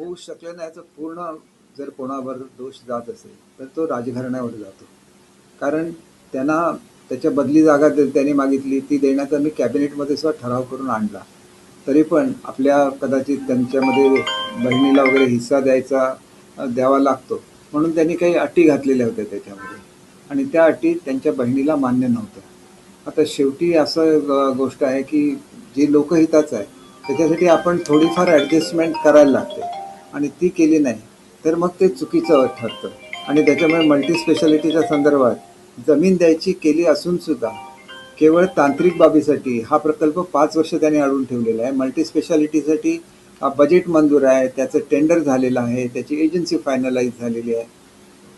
होऊ शकलं नाही याचं पूर्ण जर कोणावर दोष जात असेल तर तो राजघराण्यावर जातो. कारण त्यांना त्याच्या बदली जागा त्यांनी मागितली ती देण्याचा मी कॅबिनेटमध्ये सुद्धा ठराव करून आणला. तरी पण आपल्या कदाचित त्यांच्यामध्ये बहिणीला वगैरे हिस्सा द्यायचा द्यावा लागतो. म्हणून त्यांनी काही अटी घातलेल्या होत्या त्याच्यामध्ये. आणि त्या अटी त्यांच्या बहिणीला मान्य नव्हत्या. आता शेवटी असं गोष्ट आहे की जे लोकहिताचं आहे त्याच्यासाठी आपण थोडीफार ॲडजस्टमेंट करायला लागते. आणि ती केली नाही तर मग ते चुकीचं ठरतं. आणि त्याच्यामुळे मल्टी स्पेशालिटीच्या संदर्भात जमीन द्यायची केली असून सुद्धा केवळ तांत्रिक बाबीसाठी हा प्रकल्प पाच वर्ष त्यांनी अडवून ठेवलेला आहे. मल्टी स्पेशालिटीसाठी हा बजेट मंजूर आहे त्याचं टेंडर झालेलं आहे त्याची एजन्सी फायनलाइज झालेली आहे.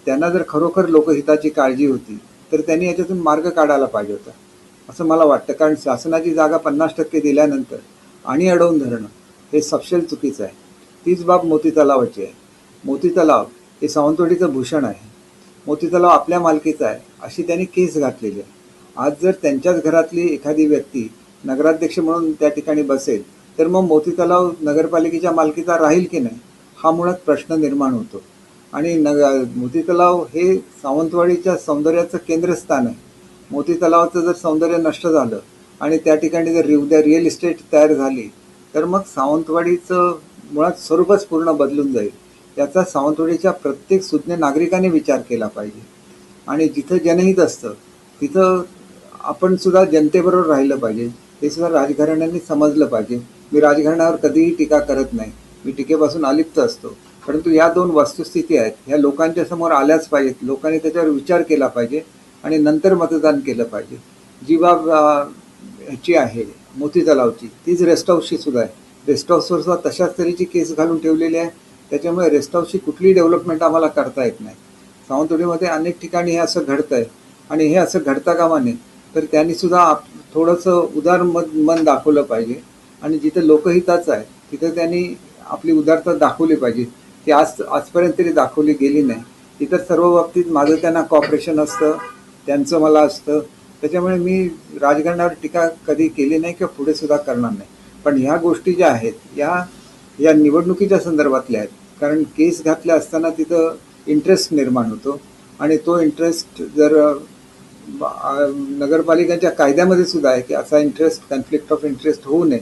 त्यांना जर खरोखर लोकहिताची काळजी होती तर त्यांनी याच्यातून मार्ग काढायला पाहिजे होता असं मला वाटतं. कारण शासनाची जागा पन्नास टक्के दिल्यानंतर आणि अडवून धरणं हे सपशेल चुकीचं आहे. तीच बाब मोती तलावाची आहे. मोती तलाव हे सावंतवाडीचं भूषण आहे. मोती तलाव आपल्या मालकीचा आहे अशी त्यांनी केस घातलेली आहे. आज जर त्यांच्याच घरातली एखादी व्यक्ती नगराध्यक्ष म्हणून त्या ठिकाणी बसेल तर मग मोती तलाव नगरपालिकेच्या मालकीचा राहील की नाही हा मुळात प्रश्न निर्माण होतो. आणि नग मोती तलाव हे सावंतवाडीच्या सौंदर्याचं केंद्रस्थान आहे. मोती तलावाचं जर सौंदर्य नष्ट झालं आणि त्या ठिकाणी जर उद्या रिअल इस्टेट तयार झाली तर मग सावंतवाडीचं मुळात स्वरूपच पूर्ण बदलून जाईल. याचा सावंतवाडीच्या प्रत्येक सुज्ञ नागरिकाने विचार केला पाहिजे. आणि जिथं जनहित असतं तिथं आपण सुद्धा जनतेबरोबर राहिलं पाहिजे. ते सुद्धा राजघराण्यांनी समजलं पाहिजे. मी राजघराण्यावर कधीही टीका करत नाही. मी टीकेपासून अलिप्त असतो. परंतु या दोन वस्तुस्थिती आहेत. ह्या लोकांच्या समोर आल्याच पाहिजेत. लोकांनी त्याच्यावर विचार केला पाहिजे आणि नंतर मतदान केलं पाहिजे. जी बाब ह्याची आहे मोती तलावची तीच रेस्ट हाऊसची सुद्धा आहे. रेस्ट हाऊसवरचा तशाच तऱ्हेची केस घालून ठेवलेली आहे. त्याच्यामुळे रेस्ट हाऊसची कुठलीही डेव्हलपमेंट आम्हाला करता येत नाही. सावंतवाडीमध्ये अनेक ठिकाणी हे असं घडतं आहे आणि हे असं घडता कामा नये तर त्यांनी सुद्धा आप थोडंसं उदार मन मन दाखवलं पाहिजे. आणि जिथं लोकहिताचं आहे तिथं त्यांनी आपली उदारता दाखवली पाहिजे. ती आज आजपर्यंत तरी दाखवली गेली नाही. इतर सर्व बाबतीत माझं त्यांना कॉपरेशन असतं. त्यांचं मला असतं. त्याच्यामुळे मी राजकारणावर टीका कधी केली नाही किंवा पुढे सुद्धा करणार नाही. पण ह्या गोष्टी ज्या आहेत या या निवडणुकीच्या संदर्भातल्या आहेत. कारण केस घातल्या असताना तिथं इंटरेस्ट निर्माण होतो. आणि तो इंटरेस्ट जर नगरपालिकेच्या कायद्यामध्ये सुद्धा आहे की असा इंटरेस्ट कन्फ्लिक्ट ऑफ इंटरेस्ट होऊ नये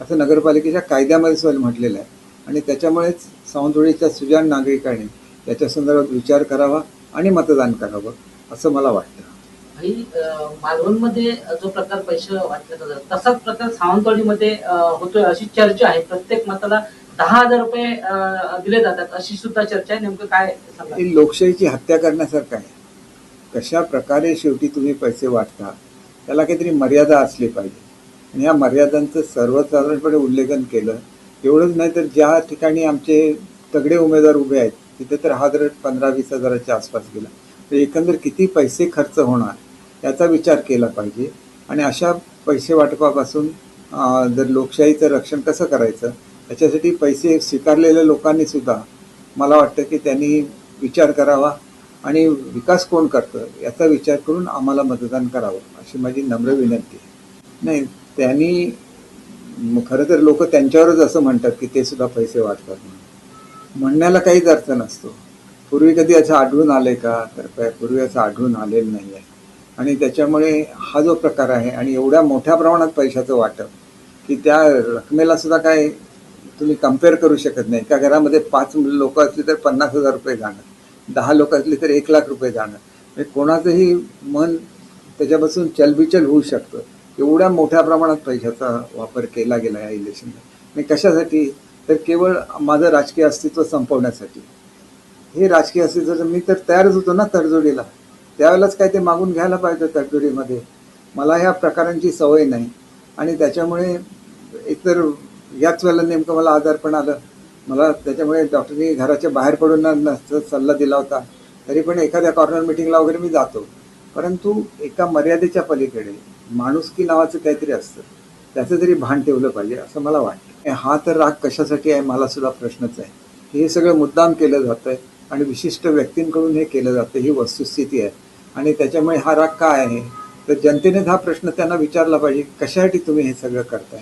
असं नगरपालिकेच्या कायद्यामध्ये सुद्धा म्हटलेलं आहे. आणि त्याच्यामुळेच सावंतवाडीच्या सुजाण नागरिकांनी याच्या संदर्भात विचार करावा आणि मतदान करावं असं मला वाटतं. मालवणमध्ये जो प्रकार पैसे वाटले जातात तसाच प्रकार सावंतवाडीमध्ये होतोय अशी चर्चा आहे. प्रत्येक मताला दहा हजार रुपये दिले जातात अशी सुद्धा चर्चा आहे. नेमकं काय सांगा लोकशाहीची हत्या करण्यासारखं आहे. कशा प्रकारे शेवटी तुम्ही पैसे वाटता त्याला काहीतरी मर्यादा असली पाहिजे. आणि या मर्यादांचं सर्वसाधारणपणे उल्लेखन केलं एवढंच नाही तर ज्या ठिकाणी आमचे तगडे उमेदवार उभे आहेत तिथे तर हा दर पंधरा वीस हजाराच्या आसपास गेला तर एकंदर किती पैसे खर्च होणार? याचा विचार केला पाहिजे. आणि अशा पैसे वाटपापासून जर लोकशाहीचं रक्षण कसं करायचं? याच्यासाठी पैसे स्वीकारलेल्या लोकांनी सुद्धा मला वाटतं की त्यांनी विचार करावा. आणि विकास कोण करतं? याचा विचार करून आम्हाला मतदान करावं अशी माझी नम्र विनंती नाही त्यांनी खरं तर लोक त्यांच्यावरच असं म्हणतात की ते सुद्धा पैसे वाटतात म्हणून. म्हणण्याला काहीच अर्थ नसतो. पूर्वी कधी असं आढळून आले का? तर पूर्वी असं आढळून आलेलं नाही आहे आणि त्याच्यामुळे हा जो प्रकार आहे आणि एवढ्या मोठ्या प्रमाणात पैशाचं वाटप की त्या रकमेला सुद्धा काय तुम्ही कंपेअर करू शकत नाही. एका घरामध्ये पाच लोक असली तर पन्नास हजार रुपये जाणार दहा लोक असली तर एक लाख रुपये जाणार. म्हणजे कोणाचंही मन त्याच्यापासून चलबिचल होऊ शकतं. एवढ्या मोठ्या प्रमाणात पैशाचा वापर केला गेला या इलेक्शनला. आणि कशासाठी? तर केवळ माझं राजकीय अस्तित्व संपवण्यासाठी. हे राजकीय अस्तित्वाचं मी तर तयारच होतो ना तडजोडीला. त्यावेळेलाच काय ते मागून घ्यायला पाहिजे तडजोडीमध्ये. मला ह्या प्रकारांची सवय नाही. आणि त्याच्यामुळे एकतर याच वेळेला नेमकं मला आजारपण आलं. मला त्याच्यामुळे डॉक्टरनी घराच्या बाहेर पडून नसतं सल्ला दिला होता. तरी पण एखाद्या कॉर्नर मिटिंगला वगैरे मी जातो. परंतु एका मर्यादेच्या पलीकडे माणुसकी नावाचं काहीतरी असतं. त्याचं तरी भान ठेवलं पाहिजे असं मला वाटतं. हा तर राग कशासाठी आहे मला सुद्धा प्रश्नच आहे. हे सगळं मुद्दाम केलं जातं आहे आणि विशिष्ट व्यक्तींकडून हे केलं जातं. ही वस्तुस्थिती आहे. आणि त्याच्यामुळे हा राग काय आहे? तर जनतेने हा प्रश्न त्यांना विचारला पाहिजे कशासाठी तुम्ही हे सगळं करताय?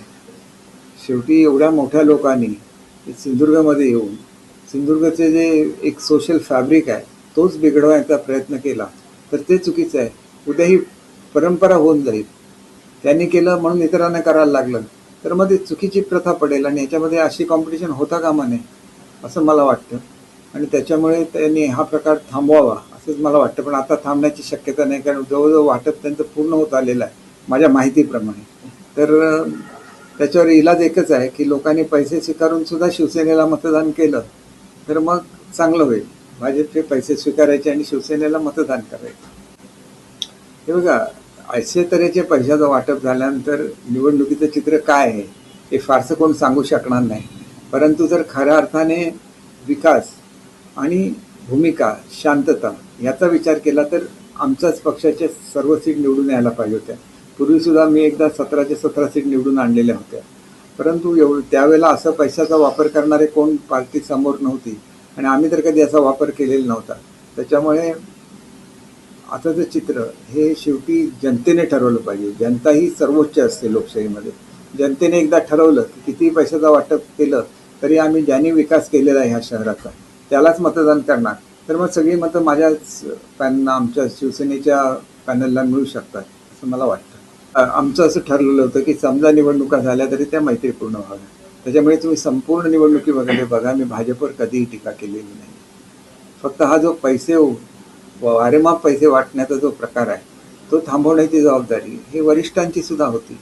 शेवटी एवढ्या मोठ्या लोकांनी सिंधुदुर्गमध्ये येऊन सिंधुदुर्गचे जे एक सोशल फॅब्रिक आहे तोच बिघडवायचा प्रयत्न केला तर ते चुकीचं आहे. उद्या ही परंपरा होऊन जाईल. त्यांनी केलं म्हणून इतरांना करायला लागलं तर मग ती चुकीची प्रथा पडेल आणि याच्यामध्ये अशी कॉम्पिटिशन होता कामा नये असं मला वाटतं. आणि त्याच्यामुळे त्यांनी हा प्रकार थांबवावा. असंच मला वाटतं पण आता थांबण्याची शक्यता नाही कारण जवळजवळ वाटप त्यांचं पूर्ण होत आलेलं आहे माझ्या माहितीप्रमाणे. तर त्याच्यावर इलाज एकच आहे की लोकांनी पैसे स्वीकारून सुद्धा शिवसेनेला मतदान केलं तर मग चांगलं होईल. भाजपचे पैसे स्वीकारायचे आणि शिवसेनेला मतदान करायचं. हे बघा असे तऱ्हेचे पैशाचं वाटप झाल्यानंतर निवडणुकीचं चित्र काय आहे हे फारसं कोण सांगू शकणार नाही. परंतु जर खऱ्या अर्थाने विकास आणि भूमिका शांतता याचा विचार केला तर आमच्याच पक्षाचे सर्व सीट निवडून यायला पाहिजे होत्या. पूर्वीसुद्धा मी एकदा सतराच्या सतरा सीट निवडून आणलेल्या होत्या. परंतु एवढं त्यावेळेला असं पैशाचा वापर करणारे कोण पार्टी समोर नव्हती आणि आम्ही तर कधी असा वापर केलेला नव्हता. त्याच्यामुळे आताचं चित्र हे शेवटी जनतेने ठरवलं पाहिजे. जनता ही सर्वोच्च असते लोकशाहीमध्ये. जनतेने एकदा ठरवलं की कितीही पैशाचा वाटप केलं तरी आम्ही ज्यांनी विकास केलेला आहे ह्या शहराचा त्यालाच मतदान करणार. तर मग सगळी मतं माझ्याच पॅनना आमच्या शिवसेनेच्या पॅनलला मिळू शकतात असं मला वाटतं. आमचं असं ठरलेलं होतं की समजा निवडणुका झाल्या तरी त्या मैत्रीपूर्ण व्हाव्या. त्याच्यामुळे तुम्ही संपूर्ण निवडणुकी वगैरे बघा मी भाजपवर कधीही टीका केलेली नाही. फक्त हा जो पैसे वारेमाप पैसे वाटण्याचा जो प्रकार आहे तो थांबवण्याची जबाबदारी ही वरिष्ठांची सुद्धा होती.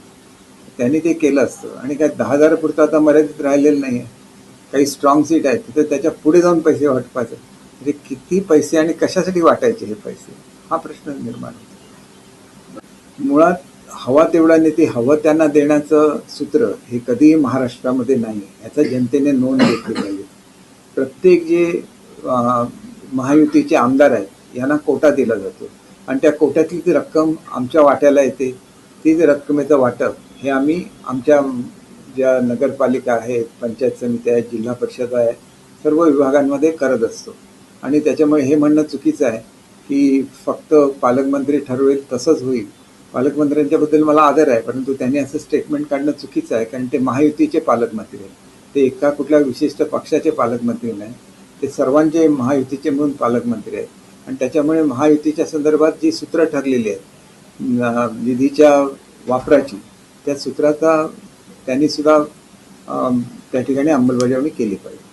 त्यांनी ते केलं असतं. आणि काय दहा हजारापुरतं आता मर्यादित राहिलेलं नाही आहे काही स्ट्रॉंग सीट आहेत तिथे त्याच्या पुढे जाऊन पैसे वाटपायचे म्हणजे किती पैसे आणि कशासाठी वाटायचे हे पैसे? हा प्रश्न निर्माण होतो. मुळात हवा तेवढा नेते हवं त्यांना देण्याचं सूत्र हे कधीही महाराष्ट्रामध्ये नाही. याचा जनतेने नोंद घेतली पाहिजे. प्रत्येक जे महायुतीचे आमदार आहेत यांना कोटा दिला जातो. आणि त्या कोट्यातली ती रक्कम आमच्या वाट्याला येते ती जे रक्कमेचं वाटप हे आम्ही आमच्या ज्या नगरपालिका आहेत पंचायत समित्या आहेत जिल्हा परिषद आहे सर्व विभागांमध्ये करत असतो. आणि त्याच्यामुळे हे म्हणणं चुकीचं आहे की फक्त पालकमंत्री ठरवेल तसंच होईल. पालकमंत्र्यांच्याबद्दल मला आदर आहे परंतु त्यांनी असं स्टेटमेंट काढणं चुकीचं आहे कारण ते महायुतीचे पालकमंत्री आहेत. ते एका कुठल्या विशिष्ट पक्षाचे पालकमंत्री नाही. ते सर्वांचे महायुतीचे म्हणून पालकमंत्री आहेत. आणि त्याच्यामुळे महायुतीच्या संदर्भात जी सूत्रं ठरलेली आहेत निधीच्या वापराची त्या सूत्राचा त्यांनी सुद्धा त्या ठिकाणी अंमलबजावणी केली पाहिजे.